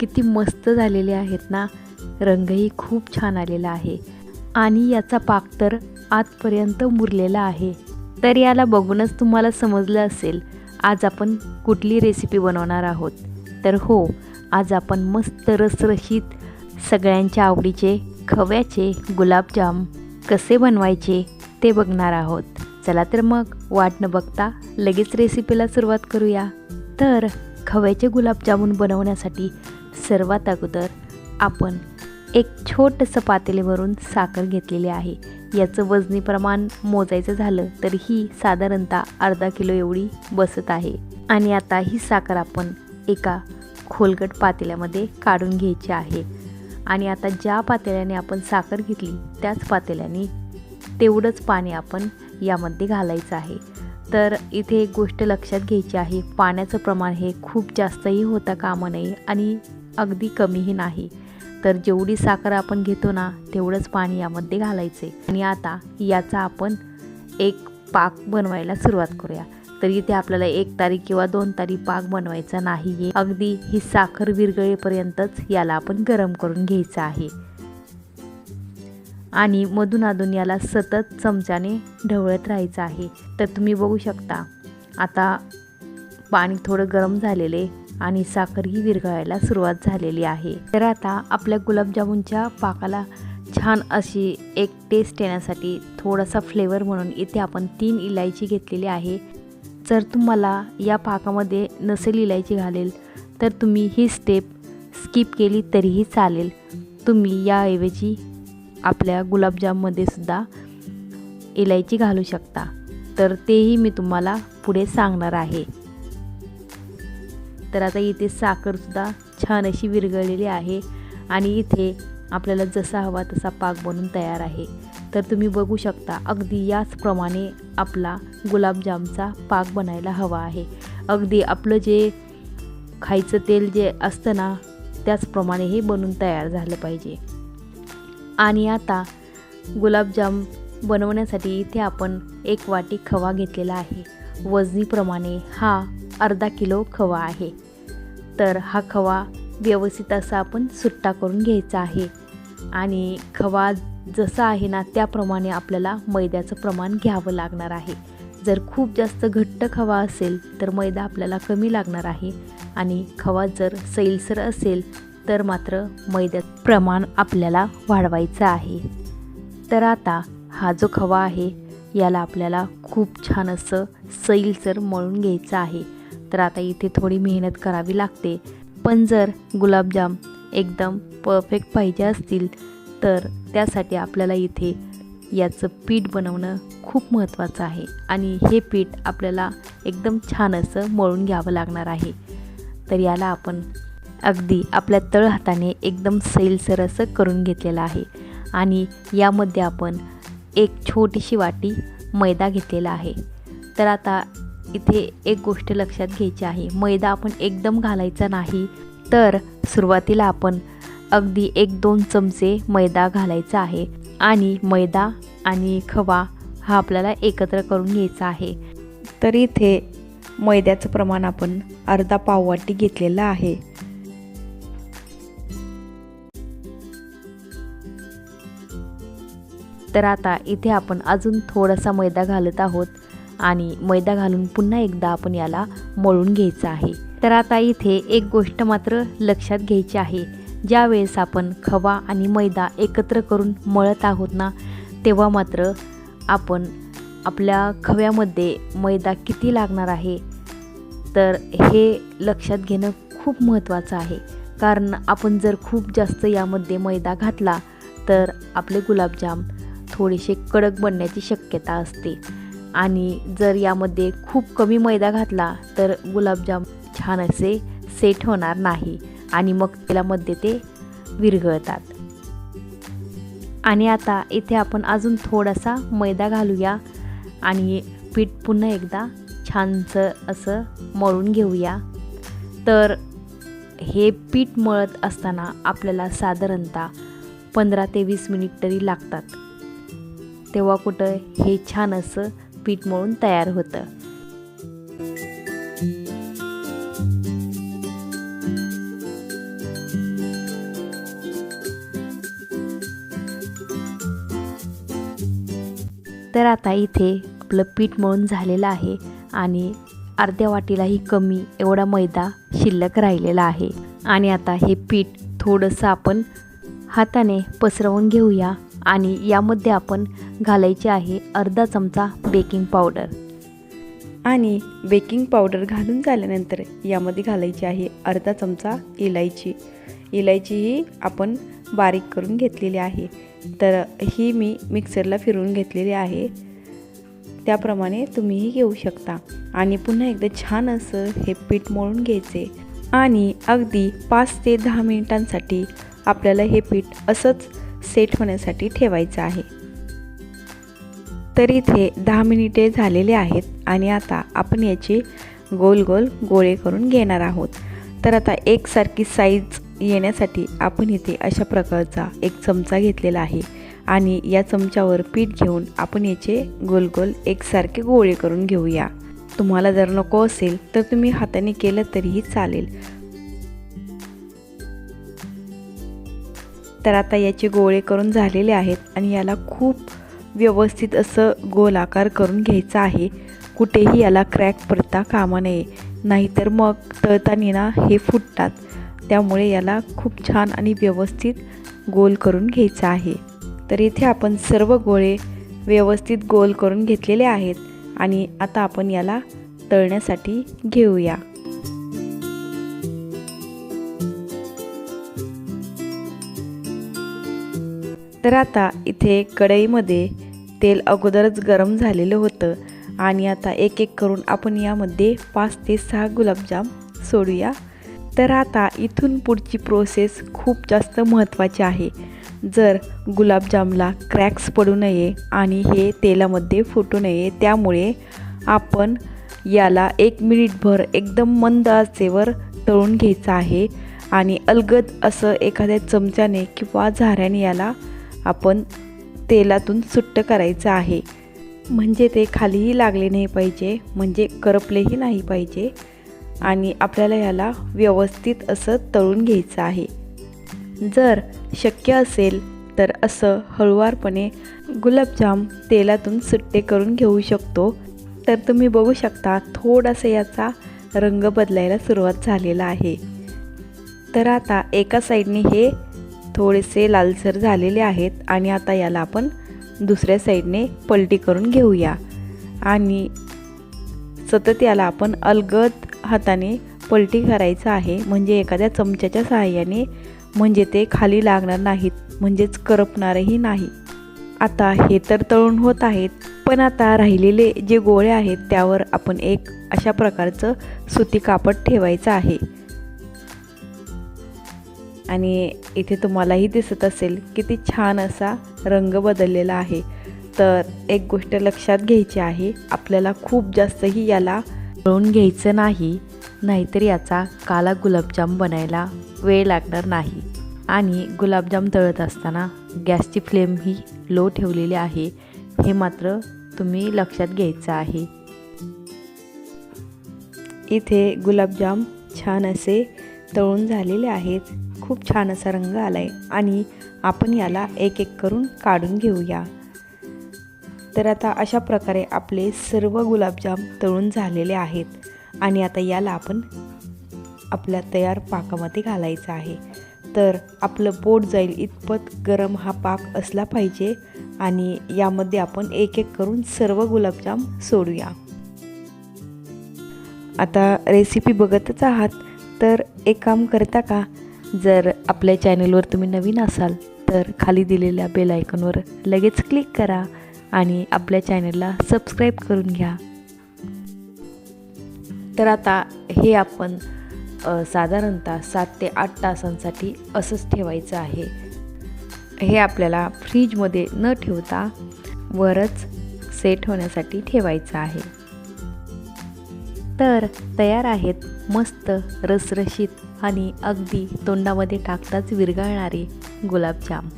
किती मस्त झालेले आहेत ना. रंगही खूप छान आलेला आहे. आणि याचा पाक तर आतपर्यंत मुरलेला आहे. तर याला बघूनच तुम्हाला समजलं असेल आज आपण कुठली रेसिपी बनवणार आहोत. तर हो आज आपण मस्त रसरशीत सगळ्यांच्या आवडीचे खव्याचे गुलाबजाम कसे बनवायचे ते बघणार आहोत. चला तर मग वाट न बघता लगेच रेसिपीला सुरुवात करूया. तर खव्याचे गुलाबजामुन बनवण्यासाठी सर्वात अगोदर आपण एक छोटंसं पातेलीवरून साखर घेतलेली आहे. याचं वजनी प्रमाण मोजायचं झालं तर ही साधारणतः अर्धा किलो एवढी बसत आहे. आणि आता ही साखर आपण एका खोलगट पातेल्यामध्ये काढून घ्यायची आहे. आणि आता ज्या पातेल्याने आपण साखर घेतली त्याच पातेल्याने तेवढंच पाणी आपण यामध्ये घालायचं आहे. तर इथे एक गोष्ट लक्षात घ्यायची आहे. पाण्याचं प्रमाण हे खूप जास्तही होता कामा नये आणि अगदी कमीही नाही. तर जेवढी साखर आपण घेतो ना तेवढंच पाणी यामध्ये घालायचे. आणि आता याचा आपण एक पाक बनवायला सुरुवात करूया. तर इथे आपल्याला एक तारीख किंवा दोन तारीख पाक बनवायचा नाही आहे अगदी ही साखर विरगळेपर्यंतच याला आपण गरम करून घ्यायचं आहे. आणि मधून अधून याला सतत चमच्याने ढवळत राहायचं आहे. तर तुम्ही बघू शकता. आता पाणी थोडं गरम झालेले आणि साखरही विरघळायला सुरुवात झालेली आहे. तर आता आपल्या गुलाबजामुनच्या पाकाला छान अशी एक टेस्ट येण्यासाठी थोडासा फ्लेवर म्हणून इथे आपण तीन इलायची घेतलेली आहे. जर तुम्हाला या पाकामध्ये नसेल इलायची घालेल तर तुम्ही ही स्टेप स्किप केली तरीही चालेल. तुम्ही याऐवजी आपल्या गुलाबजाममध्ये सुद्धा इलायची घालू शकता. तर तेही मी तुम्हाला पुढे सांगणार आहे. तर आता इथे साखरसुद्धा छान अशी विरघळलेली आहे आणि इथे आपल्याला जसा हवा तसा पाक बनून तयार आहे. तर तुम्ही बघू शकता अगदी याचप्रमाणे आपला गुलाबजामचा पाक बनायला हवा आहे. अगदी आपलं जे खायचं तेल जे असतं ना त्याचप्रमाणे हे बनून तयार झालं पाहिजे. आणि आता गुलाबजाम बनवण्यासाठी इथे आपण एक वाटी खवा घेतलेला आहे. वजनीप्रमाणे हा अर्धा किलो खवा आहे. तर हा खवा व्यवस्थित असा आपण सुट्टा करून घ्यायचा आहे. आणि खवा जसा आहे ना त्याप्रमाणे आपल्याला मैद्याचं प्रमाण घ्यावं लागणार आहे. जर खूप जास्त घट्ट खवा असेल तर मैदा आपल्याला कमी लागणार आहे. आणि खवा जर सैलसर असेल तर मात्र मैद्याचं प्रमाण आपल्याला वाढवायचं आहे. तर आता हा जो खवा आहे याला आपल्याला खूप छान असं सैलसर मळून घ्यायचं आहे. तर आता इथे थोडी मेहनत करावी लागते. पण जर गुलाबजाम एकदम परफेक्ट पाहिजे असतील तर त्यासाठी आपल्याला इथे याचं पीठ बनवणं खूप महत्त्वाचं आहे. आणि हे पीठ आपल्याला एकदम छान असं मळून घ्यावं लागणार आहे. तर याला आपण अगदी आपल्या तळ हाताने एकदम सैलसर असं करून घेतलेलं आहे. आणि यामध्ये आपण एक छोटीशी वाटी मैदा घेतलेला आहे. तर आता इथे एक गोष्ट लक्षात घ्यायची आहे. मैदा आपण एकदम घालायचा नाही. तर सुरुवातीला आपण अगदी एक दोन चमचे मैदा घालायचा आहे. आणि मैदा आणि खवा हा आपल्याला एकत्र करून घ्यायचा आहे. तर इथे मैद्याचं प्रमाण आपण अर्धा पाववाटी घेतलेलं आहे. तर आता इथे आपण अजून थोडासा मैदा घालत आहोत आणि मैदा घालून पुन्हा एकदा आपण याला मळून घ्यायचं आहे. तर आता इथे एक गोष्ट मात्र लक्षात घ्यायची आहे. ज्या वेळेस आपण खवा आणि मैदा एकत्र करून मळत आहोत ना तेव्हा मात्र आपण आपल्या खव्यामध्ये मैदा किती लागणार आहे? तर हे लक्षात घेणं खूप महत्त्वाचं आहे. कारण आपण जर खूप जास्त यामध्ये मैदा घातला तर आपले गुलाबजाम थोडेसे कडक बनण्याची शक्यता असते. आणि जर यामध्ये खूप कमी मैदा घातला तर गुलाबजाम छान असे सेट होणार नाही आणि मग तेलामध्ये ते विरघळतात. आणि आता इथे आपण अजून थोडासा मैदा घालूया आणि पीठ पुन्हा एकदा छानसं असं मळून घेऊया. तर हे पीठ मळत असताना आपल्याला साधारणतः पंधरा ते वीस मिनिट तरी लागतात. तेव्हा कुठं हे छान असं पीठ मळून तयार होतं. तर आता इथे आपलं पीठ मळून झालेलं आहे आणि अर्ध्या वाटीलाही कमी एवढा मैदा शिल्लक राहिलेला आहे. आणि आता हे पीठ थोडंसं आपण हाताने पसरवून घेऊया. आणि यामध्ये आपण घालायचे आहे अर्धा चमचा बेकिंग पावडर. आणि बेकिंग पावडर घालून झाल्यानंतर यामध्ये घालायची आहे अर्धा चमचा इलायची. इलायची ही आपण बारीक करून घेतलेली आहे. तर ही मी मिक्सरला फिरवून घेतलेली आहे. त्याप्रमाणे तुम्हीही घेऊ शकता. आणि पुन्हा एकदा छान असं हे पीठ मळून घ्यायचे. आणि अगदी पाच ते दहा मिनिटांसाठी आपल्याला हे पीठ असंच सेट होण्यासाठी ठेवायचं आहे. तर इथे दहा मिनिटे झालेले आहेत आणि आता आपण याचे गोल गोल गोळे करून घेणार आहोत. तर आता एकसारखी साईज येण्यासाठी आपण इथे अशा प्रकारचा एक चमचा घेतलेला आहे आणि या चमच्यावर पीठ घेऊन आपण याचे गोल गोल एकसारखे गोळे करून घेऊया. तुम्हाला जर नको असेल तर तुम्ही हाताने केलं तरीही चालेल. तर आता याचे गोळे करून झालेले आहेत आणि याला खूप व्यवस्थित असं गोल आकार करून घ्यायचं आहे. कुठेही याला क्रॅक पडता कामा नये. नाहीतर मग तळताना ना हे फुटतात. त्यामुळे याला खूप छान आणि व्यवस्थित गोल करून घ्यायचं आहे. तर इथे आपण सर्व गोळे व्यवस्थित गोल करून घेतलेले आहेत आणि आता आपण याला तळण्यासाठी घेऊया. तर आता इथे कढईमध्ये तेल अगोदरच गरम झालेलं होतं आणि आता एक एक करून आपण यामध्ये पाच ते सहा गुलाबजाम सोडूया. तर आता इथून पुढची प्रोसेस खूप जास्त महत्त्वाची आहे. जर गुलाबजामला क्रॅक्स पडू नये आणि हे तेलामध्ये फुटू नये त्यामुळे आपण याला एक मिनिटभर एकदम मंद आचेवर तळून घ्यायचं आहे आणि अलगद असं एखाद्या चमच्याने किंवा झाऱ्याने याला आपण तेलातून सुट्ट करायचं आहे. म्हणजे ते खालीही लागले नाही पाहिजे म्हणजे करपलेही नाही पाहिजे आणि आपल्याला याला व्यवस्थित असं तळून घ्यायचं आहे. जर शक्य असेल तर असं हळुवारपणे गुलाबजाम तेलातून सुट्टे करून घेऊ शकतो. तर तुम्ही बघू शकता थोडासा याचा रंग बदलायला सुरुवात झालेला आहे. तर आता एका साईडने हे थोडेसे लालसर झालेले आहेत आणि आता याला आपण दुसऱ्या साईडने पलटी करून घेऊया. आणि सतत याला आपण अलगद हाताने पलटी करायचं आहे. म्हणजे एखाद्या चमच्याच्या सहाय्याने. म्हणजे ते खाली लागणार नाहीत. म्हणजेच करपणारही नाही. आता हे तर तळून होत आहेत. पण आता राहिलेले जे गोळे आहेत त्यावर आपण एक अशा प्रकारचं सुती कापड ठेवायचं आहे. आणि इथे तुम्हालाही दिसत असेल किती छान असा रंग बदललेला आहे. तर एक गोष्ट लक्षात घ्यायची आहे आपल्याला खूप जास्तही याला तळून घ्यायचं नाही नाहीतर याचा काला गुलाबजाम बनायला वेळ लागणार नाही. आणि गुलाबजाम तळत असताना गॅसची फ्लेम ही लो ठेवलेली आहे हे मात्र तुम्ही लक्षात घ्यायचं आहे. इथे गुलाबजाम छान असे तळून झालेले आहेत. खूप छान असा रंग आला आहे आणि आपण याला एक एक करून काढून घेऊया. तर आता अशा प्रकारे आपले सर्व गुलाबजाम तळून झालेले आहेत आणि आता याला आपण आपल्या तयार पाकामध्ये घालायचं आहे. तर आपलं पोट जाईल इतपत गरम हा पाक असला पाहिजे आणि यामध्ये आपण एक एक करून सर्व गुलाबजाम सोडूया. आता रेसिपी बघतच आहात तर एक काम करता का? जर आपल्या चॅनलवर तुम्ही नवीन असाल तर खाली दिलेल्या बेल आयकॉनवर लगेच क्लिक करा आणि आपल्या चॅनलला सबस्क्राईब करून घ्या. तर आता हे आपण साधारणतः सात ते आठ तासांसाठी असंच ठेवायचं आहे. हे आपल्याला फ्रीजमध्ये न ठेवता वरच सेट होण्यासाठी ठेवायचं आहे. तर तयार आहेत. मस्त रसरशीत आणि अगदी तोंडामध्ये टाकताच विरघळणारे गुलाबजाम.